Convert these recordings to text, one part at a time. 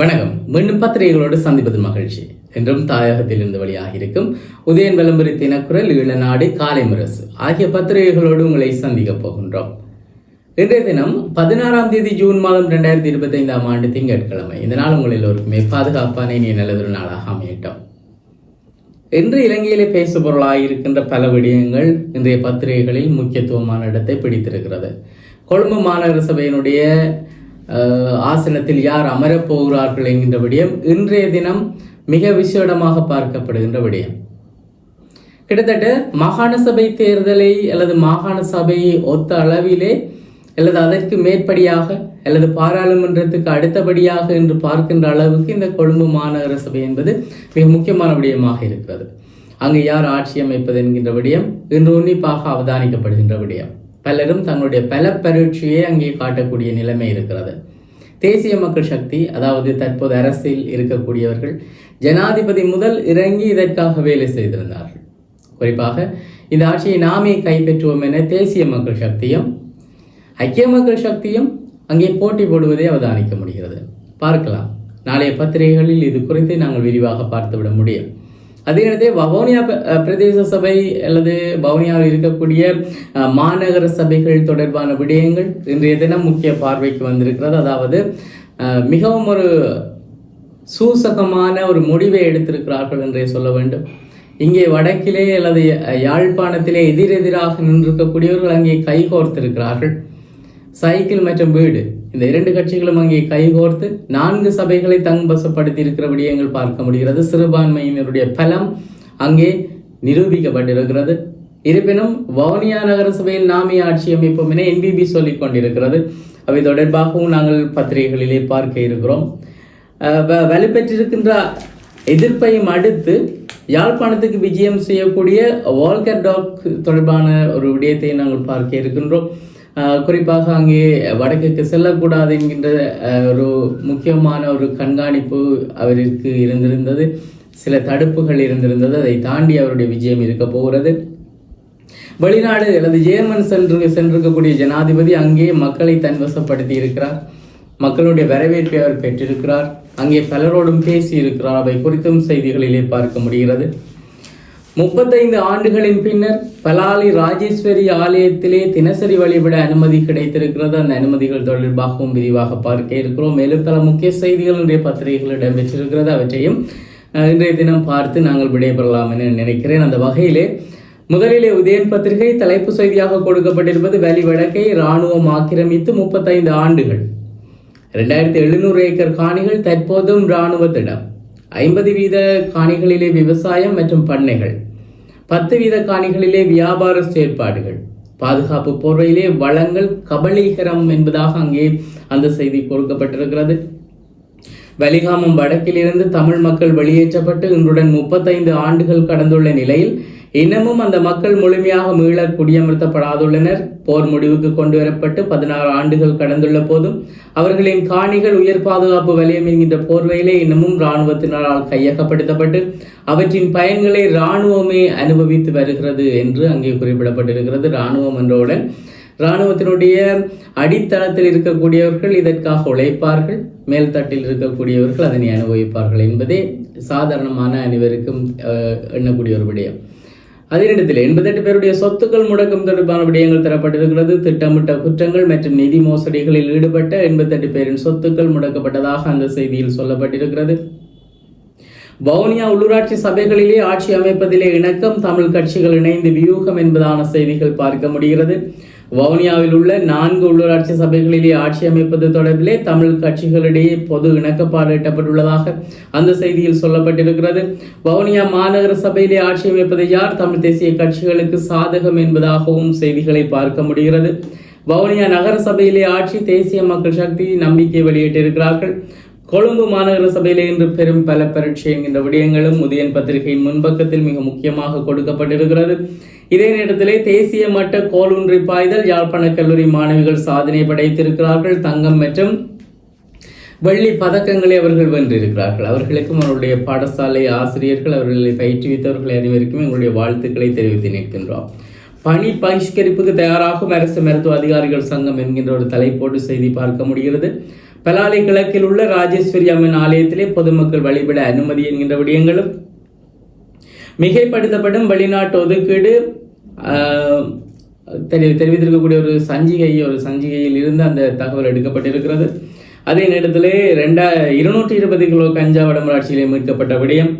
வணக்கம். மீண்டும் பத்திரிகைகளோடு சந்திப்பது மகிழ்ச்சி. என்றும் தாயகத்தில் இருந்து வழியாக இருக்கும் உதயன் விளம்பரி தினக்குரல் ஈழநாடு காலை முரசு ஆகிய பத்திரிகைகளோடு உங்களை சந்திக்கப் போகின்றோம். இன்றைய தினம் பதினாறாம் தேதி ஜூன் மாதம் இரண்டாயிரத்தி இருபத்தி ஐந்தாம் ஆண்டு திங்கட்கிழமை. இந்த நாள் உங்கள் எல்லோருக்குமே பாதுகாப்பான இனிய நல்லதொரு நாளாக அமையட்டும். இன்று இலங்கையிலே பேசு பொருளாக இருக்கின்ற பல விடயங்கள் இன்றைய பத்திரிகைகளில் முக்கியத்துவமான இடத்தை பிடித்திருக்கிறது. கொழும்பு மாநகர சபையினுடைய ஆசனத்தில் யார் அமரப் போகிறார்கள் என்கின்ற விடயம் இன்றைய தினம் மிக விசேடமாக பார்க்கப்படுகின்ற விடயம். கிட்டத்தட்ட மாகாண சபை தேர்தலை அல்லது மாகாண சபையை ஒத்த அளவிலே அல்லது அதற்கு மேற்படியாக அல்லது பாராளுமன்றத்துக்கு அடுத்தபடியாக என்று பார்க்கின்ற அளவுக்கு இந்த கொழும்பு மாநகர சபை என்பது மிக முக்கியமான விடயமாக இருக்கிறது. அங்கு யார் ஆட்சி அமைப்பது என்கின்ற விடயம் இன்று உன்னிப்பாக அவதானிக்கப்படுகின்ற விடயம். பலரும் தங்களுடைய பல பரீட்சையை அங்கே காட்டக்கூடிய நிலைமை இருக்கிறது. தேசிய மக்கள் சக்தி அதாவது தற்போது அரசில் இருக்கக்கூடியவர்கள் ஜனாதிபதி முதல் இறங்கி இதற்காக வேலை செய்திருந்தார்கள். குறிப்பாக இந்த ஆட்சியை நாமே கைப்பற்றுவோம் என தேசிய மக்கள் சக்தியும் ஐக்கிய மக்கள் சக்தியும் அங்கே போட்டி போடுவதை அவதானிக்க முடிகிறது. பார்க்கலாம். நாளைய பத்திரிகைகளில் இது குறித்து நாங்கள் விரிவாக பார்த்துவிட முடியும். அதே நேரத்தில் வவுனியா பிரதேச சபை அல்லது வவுனியாவில் இருக்கக்கூடிய மாநகர சபைகள் தொடர்பான விடயங்கள் இன்றைய தினம் முக்கிய பார்வைக்கு வந்திருக்கிறது. அதாவது மிகவும் ஒரு சூசகமான ஒரு முடிவை எடுத்திருக்கிறார்கள் என்றே சொல்ல வேண்டும். இங்கே வடக்கிலே அல்லது யாழ்ப்பாணத்திலே எதிரெதிராக நின்றிருக்கக்கூடியவர்கள் அங்கே கைகோர்த்திருக்கிறார்கள் சைக்கிள் மற்றும் வீடு. இந்த இரண்டு கட்சிகளும் அங்கே கைகோர்த்து நான்கு சபைகளை தங்கவசப்படுத்தி இருக்கிற விடயங்கள் பார்க்க முடிகிறது. சிறுபான்மையினருடைய பலம் அங்கே நிரூபிக்கப்பட்டிருக்கிறது. இருப்பினும் வவுனியா நகர சபையில் நாமே ஆட்சி அமைப்போம் என என்பிபி சொல்லிக் கொண்டிருக்கிறது. அவை தொடர்பாகவும் நாங்கள் பத்திரிகைகளிலே பார்க்க இருக்கிறோம். அஹ் வ- வலுப்பெற்றிருக்கின்ற எதிர்ப்பையும் அடுத்து யாழ்ப்பாணத்துக்கு விஜயம் செய்யக்கூடிய வால்கர் டாக் தொடர்பான ஒரு விடயத்தை நாங்கள் பார்க்க இருக்கின்றோம். குறிப்பாக அங்கே வடக்குக்கு செல்லக்கூடாது என்கின்ற ஒரு முக்கியமான ஒரு கண்காணிப்பு அவருக்கு இருந்திருந்தது. சில தடுப்புகள் இருந்திருந்தது. அதை தாண்டி அவருடைய விஜயம் இருக்க போகிறது. வெளிநாடு அல்லது ஜேர்மன் சென்று சென்றிருக்கக்கூடிய ஜனாதிபதி அங்கே மக்களை தன்வசப்படுத்தி இருக்கிறார். மக்களுடைய வரவேற்பை அவர் பெற்றிருக்கிறார். அங்கே பலரோடும் பேசி இருக்கிறார். அவை குறித்தும் செய்திகளிலே பார்க்க முடிகிறது. முப்பத்தைந்து ஆண்டுகளின் பின்னர் பலாலி ராஜேஸ்வரி ஆலயத்திலே தினசரி வழிபட அனுமதி கிடைத்திருக்கிறது. அந்த அனுமதிகள் தொடர்பாகவும் விரிவாக பார்க்க இருக்கிறோம். மேலும் பல முக்கிய செய்திகள் இன்றைய பத்திரிகைகள் இடம்பெற்றிருக்கிறது. அவற்றையும் இன்றைய தினம் பார்த்து நாங்கள் விடைபெறலாம் என நினைக்கிறேன். அந்த வகையிலே முதலிலே உதயன் பத்திரிகை தலைப்பு செய்தியாக கொடுக்கப்பட்டிருப்பது வேலி வடக்கை இராணுவம் ஆக்கிரமித்து முப்பத்தைந்து ஆண்டுகள். இரண்டாயிரத்தி எழுநூறு ஏக்கர் காணிகள் தற்போதும் இராணுவத்திடம். ஐம்பது வீத காணிகளிலே விவசாயம் மற்றும் பண்ணைகள் பத்து வீத காணிகளிலே வியாபார செயற்பாடுகள் பாதுகாப்பு போர்வையிலே வளங்கள் கபலீகரம் என்பதாக அங்கே அந்த செய்தி கொடுக்கப்பட்டிருக்கிறது. வலிகாமம் வடக்கிலிருந்து தமிழ் மக்கள் வெளியேற்றப்பட்டு இன்றுடன் முப்பத்தைந்து ஆண்டுகள் கடந்துள்ள நிலையில் இன்னமும் அந்த மக்கள் முழுமையாக மீள குடியமர்த்தப்படாதுள்ளனர். போர் முடிவுக்கு கொண்டு வரப்பட்டு பதினாறு ஆண்டுகள் கடந்துள்ள போதும் அவர்களின் காணிகள் உயர் பாதுகாப்பு வலயம் என்கின்ற போர்வையிலே இன்னமும் இராணுவத்தினரால் கையகப்படுத்தப்பட்டு அவற்றின் பயன்களை இராணுவமே அனுபவித்து வருகிறது என்று அங்கே குறிப்பிடப்பட்டிருக்கிறது. இராணுவம் என்றவுடன் இராணுவத்தினுடைய அடித்தளத்தில் இருக்கக்கூடியவர்கள் இதற்காக உழைப்பார்கள். மேல்தட்டில் இருக்கக்கூடியவர்கள் அதனை அனுபவிப்பார்கள் என்பதே சாதாரணமான அனைவருக்கும் எண்ணக்கூடிய ஒரு விடயம். அதே இடத்தில் எண்பத்தெட்டு பேருடைய சொத்துக்கள் முடக்கம் தொடர்பான விடயங்கள் தரப்பட்டிருக்கிறது. திட்டமிட்ட குற்றங்கள் மற்றும் நிதி மோசடிகளில் ஈடுபட்ட எண்பத்தெட்டு பேரின் சொத்துக்கள் முடக்கப்பட்டதாக அந்த செய்தியில் சொல்லப்பட்டிருக்கிறது. வவுனியா உள்ளூராட்சி சபைகளிலே ஆட்சி அமைப்பதிலே இணக்கம் தமிழ் கட்சிகள் இணைந்து வியூகம் என்பதான செய்திகள் பார்க்க முடிகிறது. வவுனியாவில் உள்ள நான்கு உள்ளூராட்சி சபைகளிலே ஆட்சி அமைப்பது தொடர்பிலே தமிழ் கட்சிகளிடையே பொது இணக்கப்பாடு எட்டப்பட்டுள்ளதாக அந்த செய்தியில் சொல்லப்பட்டிருக்கிறது. வவுனியா மாநகர சபையிலே ஆட்சி அமைப்பது யார்? தமிழ் தேசிய கட்சிகளுக்கு சாதகம் என்பதாகவும் செய்திகளை பார்க்க முடிகிறது. வவுனியா நகர சபையிலே ஆட்சி தேசிய மக்கள் சக்தி நம்பிக்கை வெளியிட்டிருக்கிறார்கள். கொழும்பு மாநகர சபையிலே இன்று பெரும் பல பரீட்சை என்கின்ற விடயங்களும் உதயன் பத்திரிகையின் முன்பக்கத்தில் மிக முக்கியமாக கொடுக்கப்பட்டிருக்கிறது. இதே நேரத்திலே தேசிய மட்ட கோலுன்றி பாய்தல் யாழ்ப்பாண கல்லூரி மாணவிகள் சாதனை படைத்திருக்கிறார்கள். தங்கம் மற்றும் வெள்ளி பதக்கங்களை அவர்கள் வென்றிருக்கிறார்கள். அவர்களுக்கும் அவருடைய பாடசாலை ஆசிரியர்கள் அவர்களை பயிற்றுவித்தவர்கள் அனைவருக்கும் எங்களுடைய வாழ்த்துக்களை தெரிவித்து நிற்கின்றோம். பணி பகிஷ்கரிப்புக்கு தயாராகும் அரசு மருத்துவ அதிகாரிகள் சங்கம் என்கின்ற ஒரு தலைப்போடு செய்தி பார்க்க முடிகிறது. பலாலை கிழக்கில் உள்ள ராஜேஸ்வரி அம்மன் ஆலயத்திலே பொதுமக்கள் வழிபட அனுமதி என்கின்ற விடயங்களும் மிகைப்படுத்தப்படும் வெளிநாட்டு ஒதுக்கீடு தெரி- தெரிவித்திருக்கக்கூடிய ஒரு சஞ்சிகை ஒரு சஞ்சிகையில் இருந்து அந்த தகவல் எடுக்கப்பட்டிருக்கிறது. அதே நேரத்திலே ரெண்டா இருநூற்றி இருபது கிலோ கஞ்சா வடமராட்சியிலே மீட்கப்பட்ட விடயம்.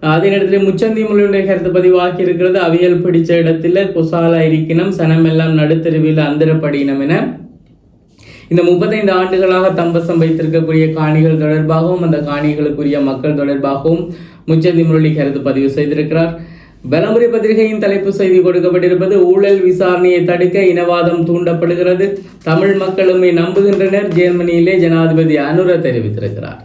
அதே நேரத்தில் முச்சந்தி மொழியுடைய கருத்து பதிவாகி இருக்கிறது. அவியல் பிடிச்ச இடத்துல குசாலா இருக்கினம் சனமெல்லாம் நடுத்தருவில் அந்தரப்படினம் என. இந்த முப்பத்தைந்து ஆண்டுகளாக தம்பசம் வைத்திருக்கக்கூடிய காணிகள் தொடர்பாகவும் அந்த காணிகளுக்குரிய மக்கள் தொடர்பாகவும் முச்சந்தி முரளி கருத்து பதிவு செய்திருக்கிறார். பலமுறை பத்திரிகையின் தலைப்பு செய்தி கொடுக்கப்பட்டிருப்பது ஊழல் விசாரணையை தடுக்க இனவாதம் தூண்டப்படுகிறது. தமிழ் மக்களுமே நம்புகின்றனர். ஜெர்மனியிலே ஜனாதிபதி அனுர தெரிவித்திருக்கிறார்.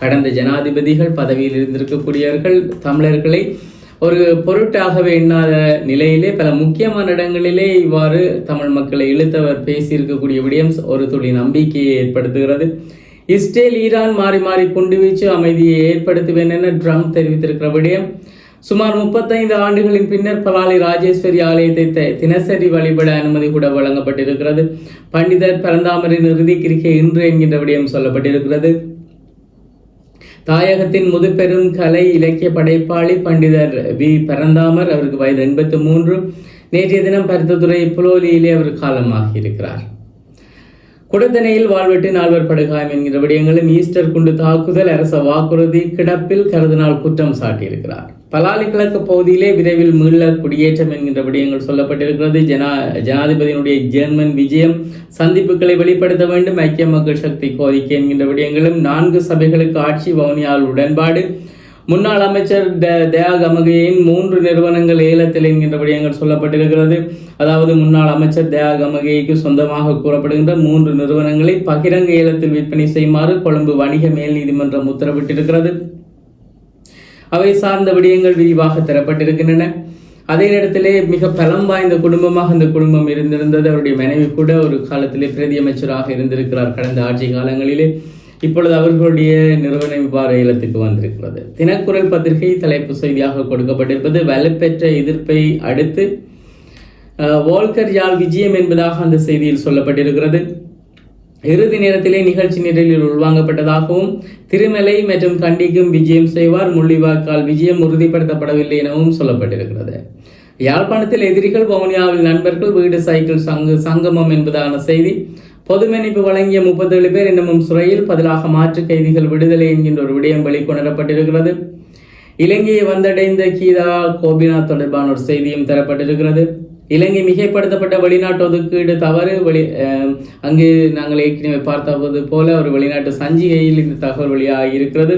கடந்த ஜனாதிபதிகள் பதவியில் இருந்திருக்கக்கூடியவர்கள் தமிழர்களை ஒரு பொருட்டாகவே எண்ணாத நிலையிலே பல முக்கியமான இடங்களிலே இவ்வாறு தமிழ் மக்களை இழுத்தவர் பேசியிருக்கக்கூடிய விடயம் ஒரு துளி நம்பிக்கையை ஏற்படுத்துகிறது. இஸ்ரேல் ஈரான் மாறி மாறி குண்டுவீச்சு அமைதியை ஏற்படுத்துவேன் என ட்ரம்ப் தெரிவித்திருக்கிற விடயம். சுமார் முப்பத்தைந்து ஆண்டுகளின் பின்னர் பலாலி ராஜேஸ்வரி ஆலயத்தை தினசரி வழிபட அனுமதி கூட வழங்கப்பட்டிருக்கிறது. பண்டிதர் பரந்தாமரின் இறுதி கிரிக்கை இன்று என்கின்ற விடயம் சொல்லப்பட்டிருக்கிறது. தாயகத்தின் முதுபெரும் கலை இலக்கிய படைப்பாளி பண்டிதர் வி. பரந்தாமர் அவருக்கு வயது எண்பத்து மூன்று. நேற்றைய தினம் பருத்தத்துறை புலோலியிலே அவர் காலமாகி இருக்கிறார் குடத்தனையில் வாழ்வெட்டு நால்வர் படுகாயம் என்கிற விடயங்களும் ஈஸ்டர் குண்டு தாக்குதல் அரச வாக்குறுதி கிடப்பில் கருதினால் குற்றம் சாட்டியிருக்கிறார். பலாலி கிழக்கு பகுதியிலே விரைவில் மீள குடியேற்றம் என்கின்ற விடயங்கள் சொல்லப்பட்டிருக்கிறது. ஜனா ஜனாதிபதியினுடைய ஜெர்மன் விஜயம் சந்திப்புகளை வெளிப்படுத்த வேண்டும். ஐக்கிய மக்கள் சக்தி கோரிக்கை என்கின்ற விடயங்களும் நான்கு சபைகளுக்கு ஆட்சி வவுனியால் உடன்பாடு. முன்னாள் அமைச்சர் த- தயா கமகையின் மூன்று நிறுவனங்கள் ஏலத்தில் என்கின்ற விடயங்கள் சொல்லப்பட்டிருக்கிறது. அதாவது முன்னாள் அமைச்சர் தயா கமகைக்கு சொந்தமாக கூறப்படுகின்ற மூன்று நிறுவனங்களை பகிரங்க ஏலத்தில் விற்பனை செய்யுமாறு கொழும்பு வணிக மேல் நீதிமன்றம் உத்தரவிட்டிருக்கிறது. அவை சார்ந்த விடயங்கள் விரிவாக தரப்பட்டிருக்கின்றன. அதே நேரத்திலே மிக பலம் வாய்ந்த குடும்பமாக இந்த குடும்பம் இருந்திருந்தது. அவருடைய மனைவி கூட ஒரு காலத்திலே பிரதி அமைச்சராக இருந்திருக்கிறார். கடந்த ஆட்சி காலங்களிலே இப்பொழுது அவர்களுடைய நிறுவனம் விபார இல்லத்துக்கு வந்திருக்கிறது. தினக்குரல் பத்திரிகை தலைப்பு செய்தியாக கொடுக்கப்பட்டிருப்பது வலுப்பெற்ற எதிர்ப்பை அடுத்து வால்கர் வோல்கர் யாழ் விஜயம் என்பதாக அந்த செய்தியில் சொல்லப்பட்டிருக்கிறது. இறுதி நேரத்திலே நிகழ்ச்சி நிரலில் உள்வாங்கப்பட்டதாகவும் திருமலை மற்றும் கண்டிக்கும் விஜயம் செய்வார் முள்ளிவாய்க்கால் விஜயம் உறுதிப்படுத்தப்படவில்லை எனவும் சொல்லப்பட்டிருக்கிறது. யாழ்ப்பாணத்தில் எதிரிகள் வவுனியாவில் நண்பர்கள் வீடு சைக்கிள் சங்கு சங்கமம் என்பதான செய்தி பொதுமணிப்பு வழங்கிய முப்பத்தேழு பேர் இன்னமும் சிறையில் பதிலாக மாற்று கைதிகள் விடுதலை என்கின்ற ஒரு விடயம் வெளிக்கொணரப்பட்டிருக்கிறது. இலங்கையை வந்தடைந்த கீதா கோபிநாத் தொடர்பான ஒரு செய்தியும் தரப்பட்டிருக்கிறது. இலங்கை மிகைப்படுத்தப்பட்ட வெளிநாட்டு ஒதுக்கீடு தவறு வெளி அங்கு நாங்கள் ஏற்கனவே பார்த்தபோது போல ஒரு வெளிநாட்டு சஞ்சிகையில் இந்த தகவல் வெளியாக இருக்கிறது.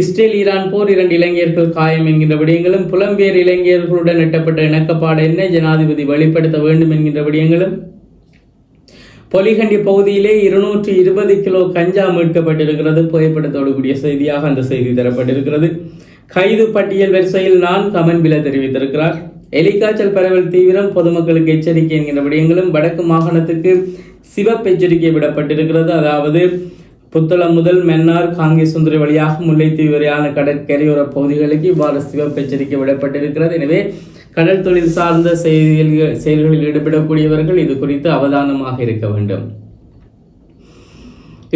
இஸ்ரேல் ஈரான் போர் இரண்டு இளைஞர்கள் காயம் என்கின்ற விடயங்களும் புலம்பெயர் இளைஞர்களுடன் எட்டப்பட்ட இணக்கப்பாடு என்ன ஜனாதிபதி வெளிப்படுத்த வேண்டும் என்கின்ற விடயங்களும். பொலிகண்டி பகுதியிலே இருநூற்றி இருபது கிலோ கஞ்சா மீட்கப்பட்டிருக்கிறது. புகைப்படத்தோடு கூடிய செய்தியாக அந்த செய்தி தரப்பட்டிருக்கிறது. கைது பட்டியல் வரிசையில் நான் கமன் பில தெரிவித்திருக்கிறார். எலிக்காய்ச்சல் பரவல் தீவிரம் பொதுமக்களுக்கு எச்சரிக்கை என்கிற விடயங்களும் வடக்கு மாகாணத்துக்கு சிவப்பு எச்சரிக்கை விடப்பட்டிருக்கிறது. அதாவது புத்தளம் முதல் மென்னார் காங்கே சுந்தரி வழியாக முல்லைத்தீவு வரையான கடற்கரையோர பகுதிகளுக்கு இவ்வாறு சிவப்பு எச்சரிக்கை விடப்பட்டிருக்கிறது. எனவே கடல் தொழில் சார்ந்த செயல்கள் செயல்களில் ஈடுபடக்கூடியவர்கள் இது குறித்து அவதானமாக இருக்க வேண்டும்.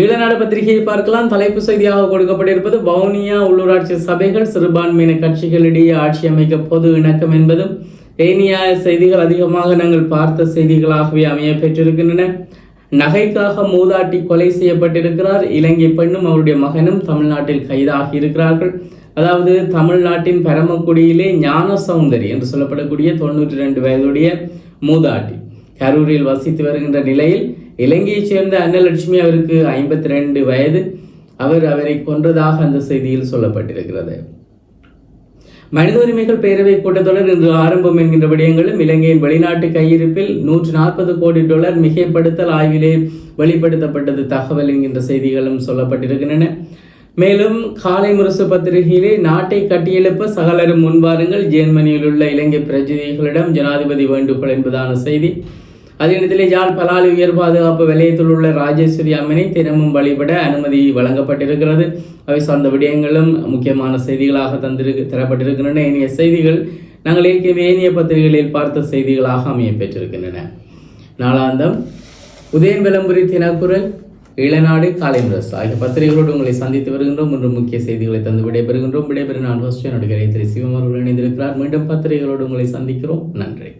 ஈழநாடு பத்திரிகையை பார்க்கலாம். தலைப்பு செய்தியாக கொடுக்கப்பட்டிருப்பது வவுனியா உள்ளூராட்சி சபைகள் சிறுபான்மையின கட்சிகளிடையே ஆட்சி அமைக்க பொது இணக்கம் என்பதும் ஏனியாய செய்திகள் அதிகமாக நாங்கள் பார்த்த செய்திகளாகவே அமைய பெற்றிருக்கின்றன. நகைக்காக மூதாட்டி கொலை செய்யப்பட்டிருக்கிறார். இலங்கை பெண்ணும் அவருடைய மகனும் தமிழ்நாட்டில் கைதாகி இருக்கிறார்கள். அதாவது தமிழ்நாட்டின் பரமக்குடியிலே ஞான சௌந்தரி என்று சொல்லப்படக்கூடிய தொண்ணூற்றி ரெண்டு வயதுடைய மூதாட்டி கரூரில் வசித்து வருகின்ற நிலையில் இலங்கையைச் சேர்ந்த அன்னலட்சுமி அவருக்கு ஐம்பத்தி ரெண்டு வயது. அவர் அவரை கொன்றதாக அந்த செய்தியில் சொல்லப்பட்டிருக்கிறது. மனித உரிமைகள் பேரவை கூட்டத்தொடர் இன்று ஆரம்பம் என்கின்ற விடயங்களும் இலங்கையின் வெளிநாட்டு கையிருப்பில் நூற்று நாற்பது கோடி டாலர் மிகைப்படுத்தல் ஆய்விலே வெளிப்படுத்தப்பட்டது தகவல் என்கின்ற செய்திகளும் சொல்லப்பட்டிருக்கின்றன. மேலும் காலை முரசு பத்திரிகையிலே நாட்டை கட்டியெழுப்ப சகலரும் முன்வாருங்கள். ஜெர்மனியில் உள்ள இலங்கை பிரதிநிதிகளிடம் ஜனாதிபதி வேண்டுகோள் என்பதான செய்தி. அதே நேரத்தில் யாழ் பலாலி உயர் பாதுகாப்பு வலயத்தில் உள்ள ராஜேஸ்வரி அம்மனை தினமும் வழிபட அனுமதி வழங்கப்பட்டிருக்கிறது. அவை சார்ந்த விடயங்களும் முக்கியமான செய்திகளாக தந்திருக்கு தரப்பட்டிருக்கின்றன. ஏனைய செய்திகள் நாங்கள் ஏற்கனவே ஏனைய பத்திரிகைகளில் பார்த்த செய்திகளாக அமைய பெற்றிருக்கின்றன நாளாந்தம் உதயம்பெலம்புரி விளம்பரி தினக்குரல் இளநாடு காலை முரசு ஆகிய பத்திரிகைகளோடு உங்களை சந்தித்து வருகின்றோம். இன்று முக்கிய செய்திகளை தந்து விடைபெறுகின்றோம். விடைபெறும் நான் ஃபஸ்ட் என்னுடைய திரு சிவம் அவர்கள் இணைந்திருக்கிறார். மீண்டும் பத்திரிகைகளோடு உங்களை சந்திக்கிறோம். நன்றி.